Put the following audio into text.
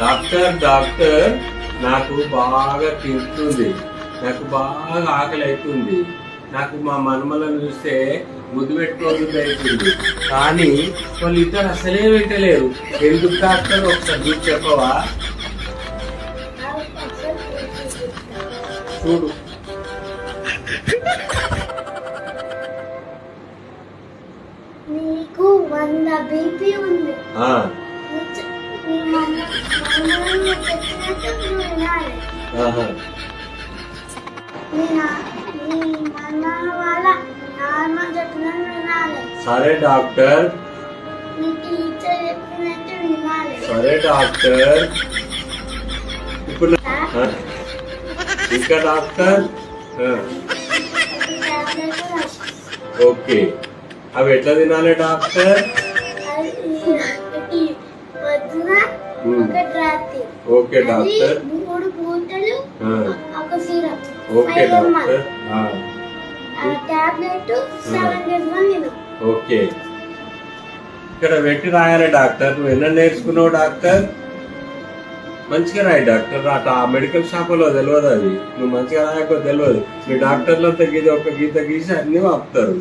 Doctor doctor నాకు బాగా తింటుంది నాకు బాగా ఆకలి అవుతుంది నాకు మా మనమలను చూస్తే ముద్దు పెట్టుకోవద్దు అవుతుంది కానీ వాళ్ళు ఇద్దరు అసలే పెట్టలేరు ఎందుకు డాక్టర్? ఒకసారి చూసి చెప్పవా? చూడు. నీకు వంద బీపీ ఉంది. సరే డాక్టర్. సరే డాక్టర్. ఇప్పుడు ఇంకా డాక్టర్. ఓకే. అవి ఎట్లా తినాలి డాక్టర్? ఉమ్. ఒకటి రాత్రి ఓకే డాక్టర్. మూడు పూటలు ఒక syrup okay. Doctor. Tablet okay. ఇక్కడ పెట్టి రాయాలి డాక్టర్. నువ్వు ఎన్న నేర్చుకున్నావు డాక్టర్? మంచిగా రాయి డాక్టర్. అట్లా ఆ మెడికల్ షాపులో తెలియదు అది. నువ్వు మంచిగా రాయకో తెలియదు మీ డాక్టర్లంతా గీత ఒక గీత గీసి అన్ని ఆపుతారు.